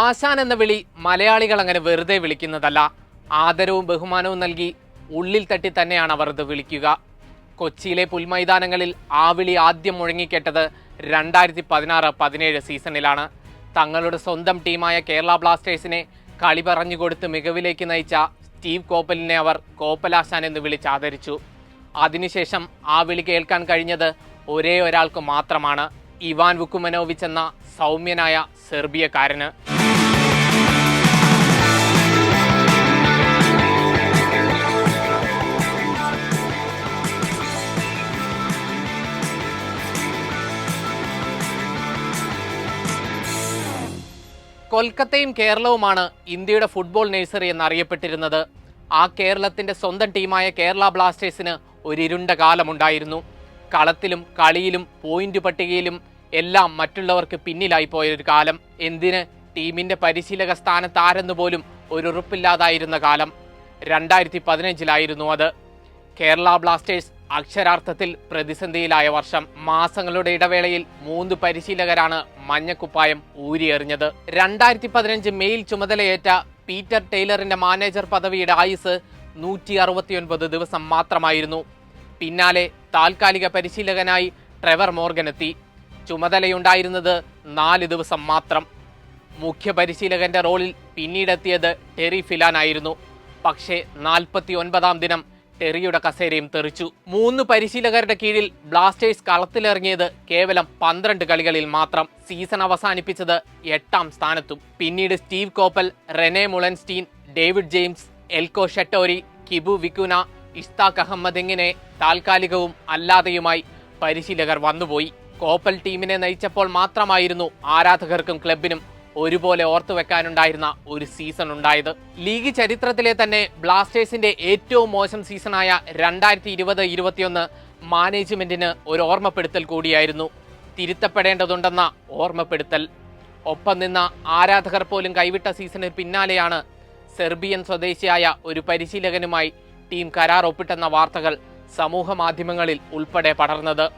ആശാൻ എന്ന വിളി മലയാളികൾ അങ്ങനെ വെറുതെ വിളിക്കുന്നതല്ല. ആദരവും ബഹുമാനവും നൽകി ഉള്ളിൽ തട്ടി തന്നെയാണ് അവർ ഇത് വിളിക്കുക. കൊച്ചിയിലെ പുൽമൈതാനങ്ങളിൽ ആ വിളി ആദ്യം മുഴങ്ങിക്കേട്ടത് രണ്ടായിരത്തി പതിനാറ് പതിനേഴ് സീസണിലാണ്. തങ്ങളുടെ സ്വന്തം ടീമായ കേരള ബ്ലാസ്റ്റേഴ്സിനെ കളി പറഞ്ഞുകൊടുത്ത് മികവിലേക്ക് നയിച്ച സ്റ്റീവ് കോപ്പലിനെ അവർ കോപ്പലാശാൻ എന്ന് വിളിച്ച് ആദരിച്ചു. അതിനുശേഷം ആ വിളി കേൾക്കാൻ കഴിഞ്ഞത് ഒരേ ഒരാൾക്ക് മാത്രമാണ് ഇവാൻ വുക്കുമനോവിച്ച് എന്ന സൗമ്യനായ സെർബിയക്കാരന്. കൊൽക്കത്തയും കേരളവുമാണ് ഇന്ത്യയുടെ ഫുട്ബോൾ നഴ്സറി എന്നറിയപ്പെട്ടിരുന്നത്. ആ കേരളത്തിന്റെ സ്വന്തം ടീമായ കേരള ബ്ലാസ്റ്റേഴ്സിന് ഒരിരുണ്ട കാലമുണ്ടായിരുന്നു. കളത്തിലും കളിയിലും പോയിന്റ് പട്ടികയിലും എല്ലാം മറ്റുള്ളവർക്ക് പിന്നിലായി പോയൊരു കാലം. എന്തിന്? ടീമിന്റെ പരിശീലക സ്ഥാനത്ത് ആരെന്ന് പോലും ഒരു ഉറപ്പില്ലാതായിരുന്ന കാലം. രണ്ടായിരത്തി പതിനഞ്ചിലായിരുന്നു അത്. കേരള ബ്ലാസ്റ്റേഴ്സ് അക്ഷരാർത്ഥത്തിൽ പ്രതിസന്ധിയിലായ വർഷം മാസങ്ങളുടെ ഇടവേളയിൽ മൂന്ന് പരിശീലകരാണ് മഞ്ഞക്കുപ്പായം ഊരിയെറിഞ്ഞത്. രണ്ടായിരത്തി പതിനഞ്ച് മെയിൽ ചുമതലയേറ്റ പീറ്റർ ടൈലറിന്റെ മാനേജർ പദവിയുടെ ആയുസ് നൂറ്റി അറുപത്തിയൊൻപത് ദിവസം മാത്രമായിരുന്നു. പിന്നാലെ താൽക്കാലിക പരിശീലകനായി ട്രെവർ മോർഗൻ എത്തി. ചുമതലയുണ്ടായിരുന്നത് നാല് ദിവസം മാത്രം. മുഖ്യ പരിശീലകന്റെ റോളിൽ പിന്നീടെത്തിയത് ടെറി ഫിലാനായിരുന്നു പക്ഷേ നാൽപ്പത്തി ഒൻപതാം ദിനം ടെറിയുടെ കസേരയും തെറിച്ചു. മൂന്ന് പരിശീലകരുടെ കീഴിൽ ബ്ലാസ്റ്റേഴ്സ് കളത്തിലിറങ്ങിയത് കേവലം പന്ത്രണ്ട് കളികളിൽ മാത്രം സീസൺ അവസാനിപ്പിച്ചത് എട്ടാം സ്ഥാനത്തും. പിന്നീട് Steve Coppell Rene Meulensteen David James Elco Schattorie Kibu Vicuna Ishfaq Ahmed ഇങ്ങനെ താൽക്കാലികവും അല്ലാതെയുമായി പരിശീലകർ വന്നുപോയി. കോപ്പൽ ടീമിനെ നയിച്ചപ്പോൾ മാത്രമായിരുന്നു ആരാധകർക്കും ക്ലബിനും ഒരുപോലെ ഓർത്തു വെക്കാനുണ്ടായിരുന്ന ഒരു സീസൺ ഉണ്ടായത്. ലീഗ് ചരിത്രത്തിലെ തന്നെ ബ്ലാസ്റ്റേഴ്സിന്റെ ഏറ്റവും മോശം സീസണായ രണ്ടായിരത്തി ഇരുപത് ഇരുപത്തിയൊന്ന് മാനേജ്മെന്റിന് ഒരു ഓർമ്മപ്പെടുത്തൽ കൂടിയായിരുന്നു. തിരുത്തപ്പെടേണ്ടതുണ്ടെന്ന ഓർമ്മപ്പെടുത്തൽ. ഒപ്പം നിന്ന ആരാധകർ പോലും കൈവിട്ട സീസണിന് പിന്നാലെയാണ് സെർബിയൻ സ്വദേശിയായ ഒരു പരിശീലകനുമായി ടീം കരാർ ഒപ്പിട്ടെന്ന വാർത്തകൾ സമൂഹ മാധ്യമങ്ങളിൽ ഉൾപ്പെടെ പടർന്നത്.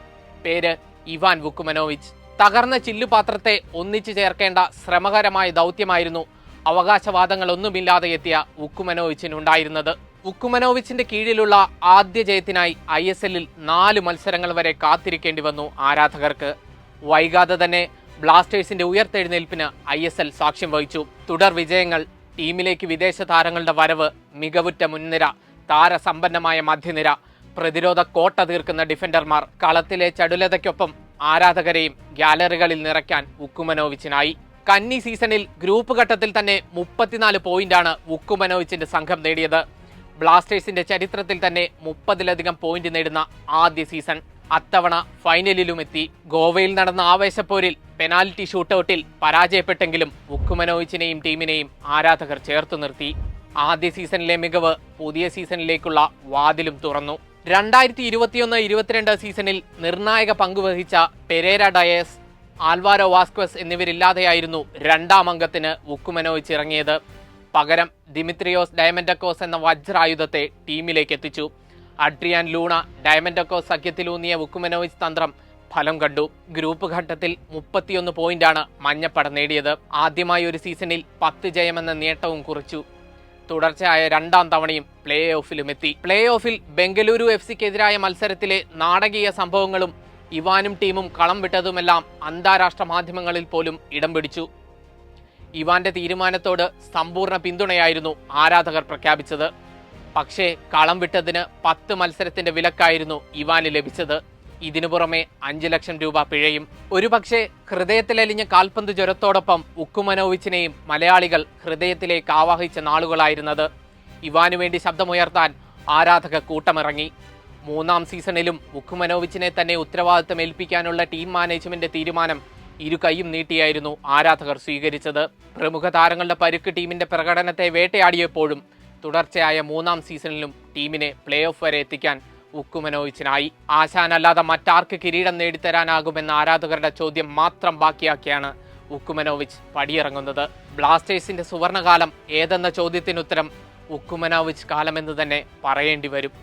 പേര് ഇവാൻ വുക്കുമനോവിച്ച്. തകർന്ന ചില്ലുപാത്രത്തെ ഒന്നിച്ചു ചേർക്കേണ്ട ശ്രമകരമായ ദൗത്യമായിരുന്നു അവകാശവാദങ്ങളൊന്നുമില്ലാതെ എത്തിയ ഉക്കുമനോവിച്ചിനുണ്ടായിരുന്നത്. ഉക്കുമനോവിച്ചിന്റെ കീഴിലുള്ള ആദ്യ ജയത്തിനായി ഐ എസ് എല്ലിൽ നാല് മത്സരങ്ങൾ വരെ കാത്തിരിക്കേണ്ടി വന്നു ആരാധകർക്ക്. വൈകാതെ തന്നെ ബ്ലാസ്റ്റേഴ്സിന്റെ ഉയർത്തെഴുന്നേൽപ്പിന് ഐ എസ് എൽ സാക്ഷ്യം വഹിച്ചു. തുടർ വിജയങ്ങൾ ടീമിലേക്ക് വിദേശ താരങ്ങളുടെ വരവ് മികവുറ്റ മുൻനിര താരസമ്പന്നമായ മധ്യനിര പ്രതിരോധ കോട്ട തീർക്കുന്ന ഡിഫൻഡർമാർ കളത്തിലെ ചടുലതയ്ക്കൊപ്പം ആരാധകരെയും ഗാലറികളിൽ നിറയ്ക്കാൻ ഉക്കുമനോവിച്ചിനായി. കന്നി സീസണിൽ ഗ്രൂപ്പ് ഘട്ടത്തിൽ തന്നെ മുപ്പത്തിനാല് പോയിന്റാണ് ഉക്കുമനോവിച്ചിന്റെ സംഘം നേടിയത്. ബ്ലാസ്റ്റേഴ്സിന്റെ ചരിത്രത്തിൽ തന്നെ മുപ്പതിലധികം പോയിന്റ് നേടുന്ന ആദ്യ സീസൺ. അത്തവണ ഫൈനലിലും എത്തി ഗോവയിൽ നടന്ന ആവേശപ്പോരിൽ പെനാൽറ്റി ഷൂട്ടൌട്ടിൽ പരാജയപ്പെട്ടെങ്കിലും ഉക്കുമനോവിച്ചിനെയും ടീമിനെയും ആരാധകർ ചേർത്തു നിർത്തി. ആദ്യ സീസണിലെ മികവ് പുതിയ സീസണിലേക്കുള്ള വാതിലും തുറന്നു. രണ്ടായിരത്തി ഇരുപത്തിയൊന്ന് ഇരുപത്തിരണ്ട് സീസണിൽ നിർണായക പങ്കുവഹിച്ച പെരേര ഡയസ് ആൽവാരോ വാസ്ക്വസ് എന്നിവരില്ലാതെയായിരുന്നു രണ്ടാം അംഗത്തിന് ഉക്കുമനോവിച്ച് ഇറങ്ങിയത്. പകരം ദിമിത്രിയോസ് ഡയമൻഡക്കോസ് എന്ന വജ്രായുധത്തെ ടീമിലേക്ക് എത്തിച്ചു. അഡ്രിയാൻ ലൂണ ഡയമൻഡക്കോസ് സഖ്യത്തിലൂന്നിയ ഉക്കുമനോവിച്ച് തന്ത്രം ഫലം കണ്ടു. ഗ്രൂപ്പ് ഘട്ടത്തിൽ മുപ്പത്തിയൊന്ന് പോയിന്റാണ് മഞ്ഞപ്പട നേടിയത്. ആദ്യമായി ഒരു സീസണിൽ പത്ത് ജയമെന്ന നേട്ടവും കുറിച്ചു. തുടർച്ചയായ രണ്ടാം തവണയും പ്ലേ ഓഫിലും എത്തി. പ്ലേ ഓഫിൽ ബംഗളൂരു എഫ് സിക്കെതിരായ മത്സരത്തിലെ നാടകീയ സംഭവങ്ങളും ഇവാനും ടീമും കളം വിട്ടതുമെല്ലാം അന്താരാഷ്ട്ര മാധ്യമങ്ങളിൽ പോലും ഇടം പിടിച്ചു. ഇവാന്റെ തീരുമാനത്തോട് സമ്പൂർണ പിന്തുണയായിരുന്നു ആരാധകർ പ്രഖ്യാപിച്ചത്. പക്ഷേ കളം വിട്ടതിന് പത്ത് മത്സരത്തിന്റെ വിലക്കായിരുന്നു ഇവാന് ലഭിച്ചത്. ഇതിനു പുറമെ അഞ്ചു ലക്ഷം രൂപ പിഴയും. ഒരുപക്ഷെ ഹൃദയത്തിലലിഞ്ഞ കാൽപന്ത് ജ്വരത്തോടൊപ്പം ഉക്കുമനോവിച്ചിനെയും മലയാളികൾ ഹൃദയത്തിലേക്ക് ആവാഹിച്ച നാളുകളായിരുന്നത്. ഇവാനു വേണ്ടി ശബ്ദമുയർത്താൻ ആരാധക കൂട്ടമിറങ്ങി. മൂന്നാം സീസണിലും ഉക്കുമനോവിച്ചിനെ തന്നെ ഉത്തരവാദിത്തം ഏൽപ്പിക്കാനുള്ള ടീം മാനേജ്മെന്റ് തീരുമാനം ഇരു കൈയും നീട്ടിയായിരുന്നു ആരാധകർ സ്വീകരിച്ചത്. പ്രമുഖ താരങ്ങളുടെ പരുക്ക് ടീമിന്റെ പ്രകടനത്തെ വേട്ടയാടിയപ്പോഴും തുടർച്ചയായ മൂന്നാം സീസണിലും ടീമിനെ പ്ലേ ഓഫ് വരെ എത്തിക്കാൻ ഉക്കുമനോവിച്ചിനായി ആശാനല്ലാതെ മറ്റാർക്ക് കിരീടം നേടിത്തരാനാകുമെന്ന ആരാധകരുടെ ചോദ്യം മാത്രം ബാക്കിയാക്കിയാണ് ഉക്കുമനോവിച്ച് പടിയിറങ്ങുന്നത്. ബ്ലാസ്റ്റേഴ്സിന്റെ സുവർണകാലം ഏതെന്ന ചോദ്യത്തിനുത്തരം ഉക്കുമനോവിച്ച് കാലമെന്ന് തന്നെ പറയേണ്ടി വരും.